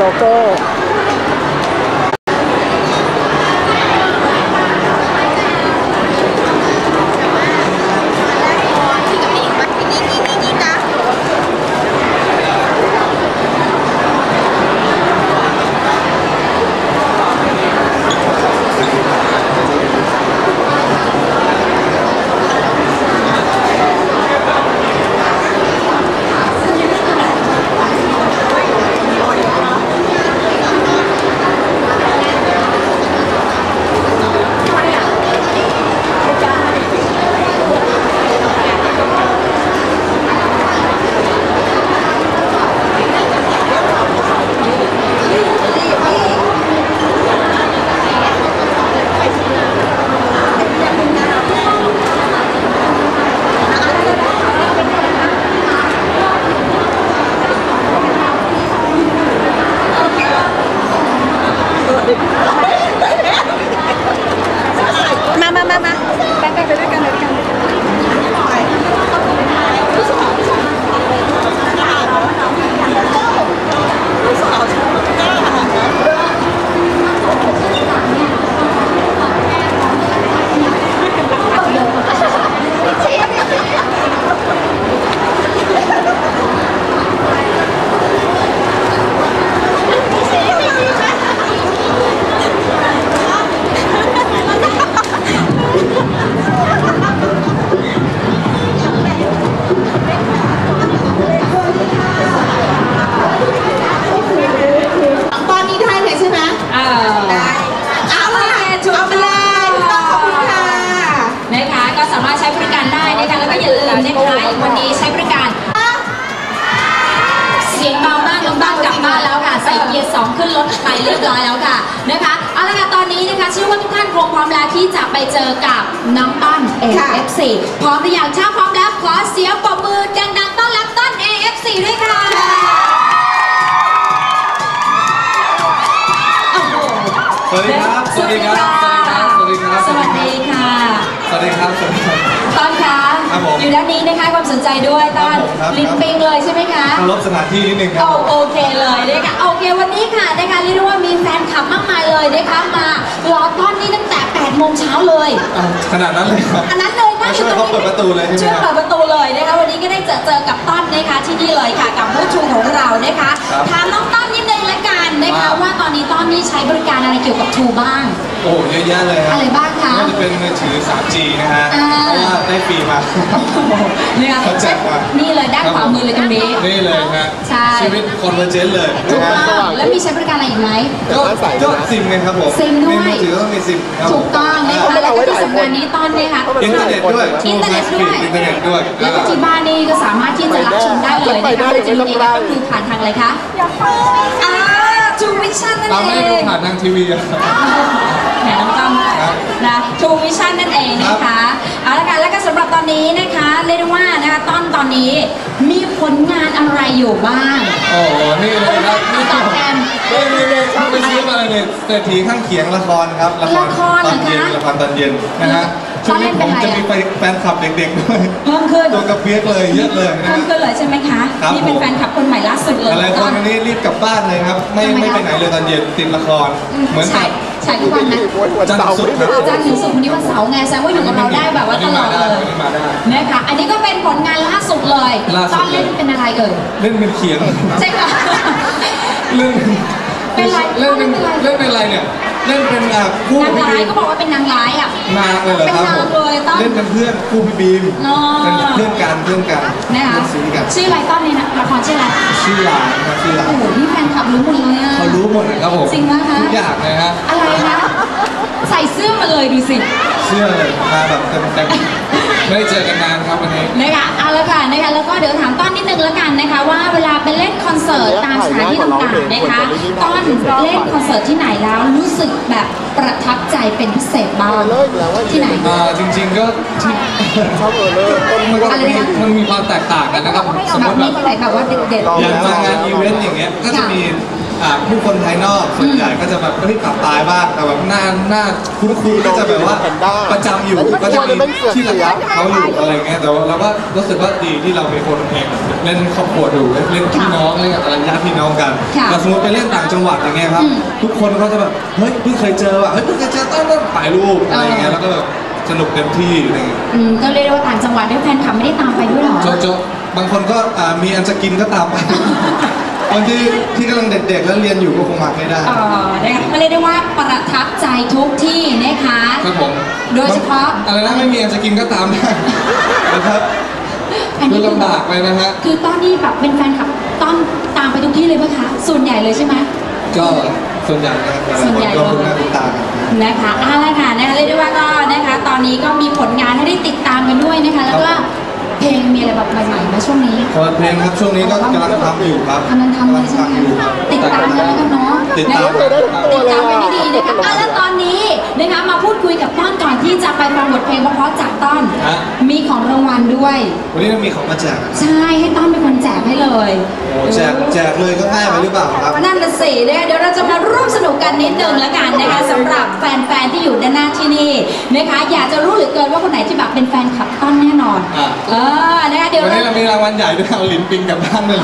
ติดโลโก้ ขึ้นรถไปเรียบร้อยแล้วค่ะนะคะเอาละค่ะตอนนี้นะคะเชื่อว่าทุกท่านคงพร้อมแล้วที่จะไปเจอกับน้องต้นค่ะ AFC พร้อมหรือยังถ้าพร้อมแล้วขอเสียงปรบมือดังๆต้อนรับต้น AFC ด้วยค่ะโอ้โหสวัสดีครับ สวัสดีครับ สวัสดีครับ สวัสดีค่ะ สวัสดีครับ สวัสดีครับต้นคะ ครับผมอยู่ด้านนี้นะคะความสนใจด้วยต้นครับผมครับ ลิ้นปิงเลยใช่ไหมคะเคารพสถานที่นิดนึงครัโอบผมโอเคเลยนะคะโอเควันนี้ค่ะนะคะเรียกได้ว่ามีแฟนคลับมากมายเลยนะคะมารอต้อนนี่ตั้งแต่8โมงเช้าเลยอะขนาดนั้นเลยครับ อันนั้นเลยนะมาช่วยเขาเปิดประตูเลยใช่ไหมช่วยครับเปิดประตูเลยนะคะวันนี้ก็ได้เจอเจอกับต้อนนะคะที่นี่เลยค่ะ กับผู้ชูของเรานะคะครับ ถามน้องต้อนนิดนึงละกั นนะคะว่าว่าตอนนี้ต้อนนี่ใช้บริการอะไรเกี่ยวกับทูบ้าง โอ้โหเยอะแยะเลยครับอะไรบ้างคะก็จะเป็นมือถือ 3G นะฮะอ่าเพราะว่าได้ฟรีมาเนี่ยเขาแจกมา นี่เลยด้านขวามือเลยตรงนี้ นี่เลยฮะใช่ ชีวิตคอนเวอร์เจนเลยถูกนะฮะต้องแล้วมีใช้บริการอะไรอีกไหม ก็ก็ซิมไงครับผมซิมด้วย ในมือถือต้องมีซิมครับผมถูกต้องนะคะแล้วก็ที่สำคัญนี้ต้อนเนี่ยค่ะ อินเทอร์เน็ตด้วยอินเทอร์เน็ตด้วย อินเทอร์เน็ตด้วยแล้วก็ที่บ้านนี่ก็สามารถที่จะรับชมได้เลยนะคะโดยจะมีก็คือผ่านทางอะไรคะอ่า ทูวิชั่นนั่นเราเอไม่ได้ดูง ผ่านทางทีวีอะ แหมน้องต้อมครับนะทูวิชั่นนั่นเองนะคะเอาละค่ะแล้วก็สำหรับตอนนี้นะคะเรียกได้ว่านะคะต้นตอนนี้มีผลงานอะไรอยู่บ้าง โอ้โหนี่เลยครับนี่ตอบแทน นี่นี่นี่ ไปซื้อมาเลยเนี่ยเศรษฐีข้างเคียงละครครับละครละครตอนเย็นเหรอคะละครตอนเย็นนะฮะตช่อวนงเล่นี้นผเป็นมอะไรจะอะมีแฟนคลับเด็กๆด้วยเพิ่มขึ้นตัวกระเปียกเลยเยอะเลยนะเพิ่ฮะมขึ้นเลยใช่ไหมคะครับนี่เป็นแฟนคลับคนใหม่ล่าสุดเลยอะไรคนวันนี้รีบกลับบ้านเลยครับ ไม่ทำไมไม่ครับไปไหนเลยตอนเย็นติดละคร เหมือนฉากัยบฉายทุกวันนะจันทร์ศุกร์ครับอาจารย์ถึงสุขวันนี้วันเสาร์ไงแสดงว่าอยู่กับเราได้แบบว่าตลอดเลยวันนี้มาได้ นะคะอันนี้ก็เป็นผลงานล่าสุดเลยล่าสุด ตอนเล่นเป็นอะไรเอ่ยเล่นเป็นเขียง ใช่ค่ะเล่น เป็นไรเล่นเป็นเล่นเป็นไรเล่นเป็นอะไรเนี่ยเล่นเป็นอะคู่นางพี่ร้ายบีมก็บอกว่าเป็นนางร้ายอะ นางเลยเหรอครับเป็นนางเลยต้นเล่นเป็นเพื่อนคู่พี่บีมอ๋อเป็นเพื่อนกันเพื่อนกันนะคะเล่นซีกันชื่ออะไรต้นในละครชื่ออะไรชื่อหลานครับชื่อหลานโอ้โหนี่แฟนคลับรู้หมดเลยอะ เขารู้หมดนะครับผมจริงปะคะ ทุกอย่างเลยฮะอะไรนะ ใส่เสื้อมาเลยดูสิ เชื่อเลยมาแบบเต็มเต็มๆไม่ได้เจอกันนานครับวันนี้ นะคะเอาละค่ะนะคะแล้วก็เดี๋ยวถามต้อนนิดนึงแล้วกันนะคะว่าเวลาไปเล่นคอนเสิร์ตตาม สถานที่ต่างๆนะคะต้อนเล่นคอนเสิร์ตที่ไหนแล้วรู้สึกแบบประทับใจเป็นพิเศษบ้างเลิกแล้วว่าที่ไหนอ่าจริงๆก็ที่ชอบเออเลิกต้นมันก็อะไรนะมันมีความแตกต่างกันนะครับสมแบมบติแบนี้บที่ไหนแบบว่าเด็ดลองอย่างมางานอีเวนต์ ผู้คนภายนอกส่วนใหญ่ก็จะแบบเฮ้ยปรับตายบ้างแต่แบบหน้าหน้าคุ้นๆก็จะแบบว่าประจำอยู่ก็จะมีที่รักเขาอยู่อะไรเงี้ยแต่ว่าเราก็รู้สึกว่าดีที่เราเป็นคนเองเล่นครอบครัวดูเล่นพี่น้องเล่นกับอะไรญาติพี่น้องกันค่ะแต่สมมติไปเล่นต่างจังหวัดอย่างเงี้ยครับอืมทุกคนเขาจะแบบเฮ้ยเพิ่งเคยเจอว่ะเฮ้ยเพิ่งเคยเจอต้นต้นถ่ายรูปอะไรเงี้ยแล้วก็แบบสนุกเต็มที่อะไรเงี้ยอืมก็เรียกได้ว่าต่างจังหวัดด้วยแฟนคลับไม่ได้ตามไปด้วยเหรอโจโจบางคนก็อ่ามีอันจะกินก็ตามไป บางทีที่กำลังเด็กๆแล้วเรียนอยู่ก็คงมาไม่ได้ เออนะคะก็เรียกได้ว่าประทับใจทุกที่นะคะ ครับผมโดยเฉพาะ อะไรนะไม่มีอันจะกินก็ตามได้นะครับอันดูนี้คือลำบากเลยนะฮะ คือต้อนนี่แบบเป็นแฟนคลับต้อนตามไปทุกที่เลยปะคะ ส่วนใหญ่เลยใช่ไหม ก็ส่วนใหญ่นะครับส่วนใหญ่ ก็คุณหน้าคุณตากัน นะคะเอาละค่ะนะคะเรียกได้ว่าก็นะคะ ตอนนี้ก็มีผลงานให้ได้ติดตามกันด้วยนะคะ แล้วก็ เพลงมีอะไรแบบใหม่ๆไหมาช่วงนี้คอเพลงครับช่วงนี้ก็กำลังทำอยู่ครับกำลังทำเลยใช่ไหมกำลังทำอยู่ครับติดตามกันแล้วกันเนาะติดตามนะคะกันติดตามกันให้ดีนะคะอะแล้วตอนนี้นะคะมาพูดคุยกับต้อนก่อนที่จะไปฟังบทเพลงเพราะๆจากต้อนฮะ มีของรางวัลด้วย วันนี้เรามีของมาแจกนะครับใช่ให้ต้อนเป็นคนแจกให้เลยโอ้แจกแจกเลยก็ง่ายไปหรือเปล่าครับ นั่นน่ะสินะคะเดี๋ยวเราจะมาร่วมสนุกกันนิดนึงแล้วกันนะคะสำหรับแฟนๆที่อยู่ด้านหน้าที่นี่ นะคะอยากจะรู้เหรือเกินว่าคนไหนที่แบบเป็นแฟนคลับต้อนแน่นอน อะ เออนะคะเดี๋ยว วันเรานี้เรามีรางวัลใหญ่ด้วยเอาลิ้นปิงกลับบ้านเลย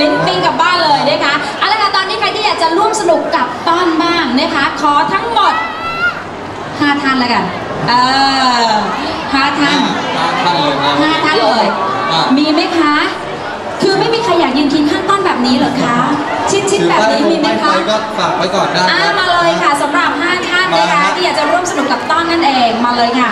ลิ้นปิ้งกลับบ้านเลยนะคะเอาละค่ะตอนนี้ใครที่อยากจะร่วมสนุกกับต้อนบ้างนะคะ ขอทั้งหมดห้าท่านแล้วกัน เออห้าท่านห้าท่านเลยนะ ห้าท่านเลย อะ มีไหมคะ คือไม่มีใครอยากยืนเคียงข้างต้อนแบบนี้เหรอคะ ชิดชิดๆแบบนี้มีไหมถือคะป้ายก็ฝากไว้ก่อนได้ อ่าครับมาเลยค่ะสำหรับ 5 ท่านนะคะมาฮะที่อยากจะร่วมสนุกกับต้อนนั่นเองมาเลยค่ะ